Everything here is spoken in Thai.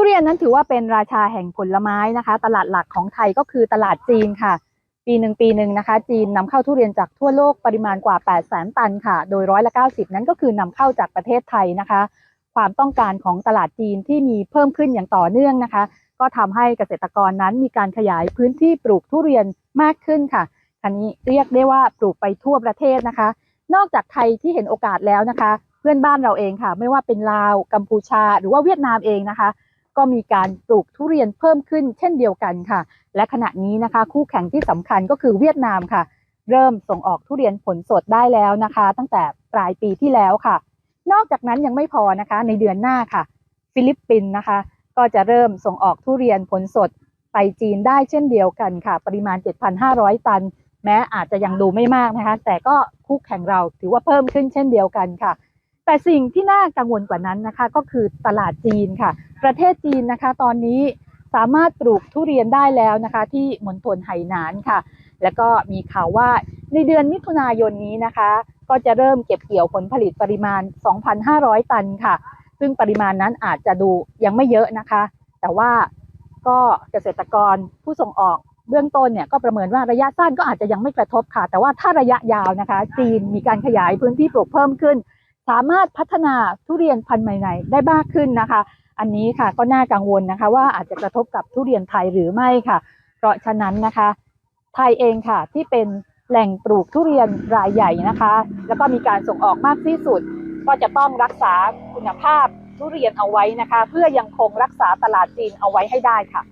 ทุเรียนนั้นถือว่าเป็นราชาแห่งผลไม้นะคะ ตลาดหลักของไทยก็คือตลาดจีนค่ะ ปีหนึ่งปีหนึ่งนะคะ จีนนำเข้าทุเรียนจากทั่วโลกปริมาณกว่า 8 0 0แสนตันค่ะ โดยร้อยละ 90 นั้นก็คือนำเข้าจากประเทศไทยนะคะ ความต้องการของตลาดจีนที่มีเพิ่มขึ้นอย่างต่อเนื่องนะคะ ก็ทำให้เกษตรกรนั้นมีการขยายพื้นที่ปลูกทุเรียนมากขึ้นค่ะคันนี้เรียกได้ว่าปลูกไปทั่วประเทศนะคะ นอกจากไทยที่เห็นโอกาสแล้วนะคะ เพื่อนบ้านเราเองค่ะ ไม่ว่าเป็นลาวกัมพูชา หรือว่าเวียดนามเองนะคะ ก็มีการปลูกทุเรียนเพิ่มขึ้นเช่นเดียวกันค่ะ และขณะนี้นะคะ คู่แข่งที่สำคัญก็คือเวียดนามค่ะ เริ่มส่งออกทุเรียนผลสดได้แล้วนะคะ ตั้งแต่ปลายปีที่แล้วค่ะ นอกจากนั้นยังไม่พอนะคะ ในเดือนหน้าค่ะ ฟิลิปปินส์นะคะ ก็จะเริ่มส่งออกทุเรียนผลสดไปจีนได้เช่นเดียวกันค่ะ ปริมาณ 7,500 ตัน แม้อาจจะยังดูไม่มากนะคะ แต่ก็คู่แข่งเราถือว่าเพิ่มขึ้นเช่นเดียวกันค่ะ แต่สิ่งที่น่ากังวลกว่านั้นนะคะ ก็คือตลาดจีนค่ะ ประเทศจีนนะคะ ตอนนี้สามารถปลูกทุเรียนได้แล้วนะคะ ที่มณฑลไหหนานค่ะ แล้วก็มีข่าวว่าในเดือนมิถุนายนนี้นะคะ ก็จะเริ่มเก็บเกี่ยวผลผลิตปริมาณ 2,500 ตันค่ะ ซึ่งปริมาณนั้นอาจจะดูยังไม่เยอะนะคะ แต่ว่าก็เกษตรกรผู้ส่งออกเบื้องต้นเนี่ยก็ประเมินว่าระยะสั้นก็อาจจะยังไม่กระทบค่ะ แต่ว่าถ้าระยะยาวนะคะ จีนมีการขยายพื้นที่ปลูกเพิ่มขึ้น สามารถพัฒนาทุเรียนพันธุ์ใหม่ๆได้มากขึ้นนะคะ อันนี้ค่ะก็น่ากังวลนะคะ ว่าอาจจะกระทบกับทุเรียนไทยหรือไม่ค่ะ เพราะฉะนั้นนะคะ ไทยเองค่ะที่เป็นแหล่งปลูกทุเรียนรายใหญ่นะคะ แล้วก็มีการส่งออกมากที่สุด ก็จะต้องรักษาคุณภาพทุเรียนเอาไว้นะคะ เพื่อยังคงรักษาตลาดจีนเอาไว้ให้ได้ค่ะ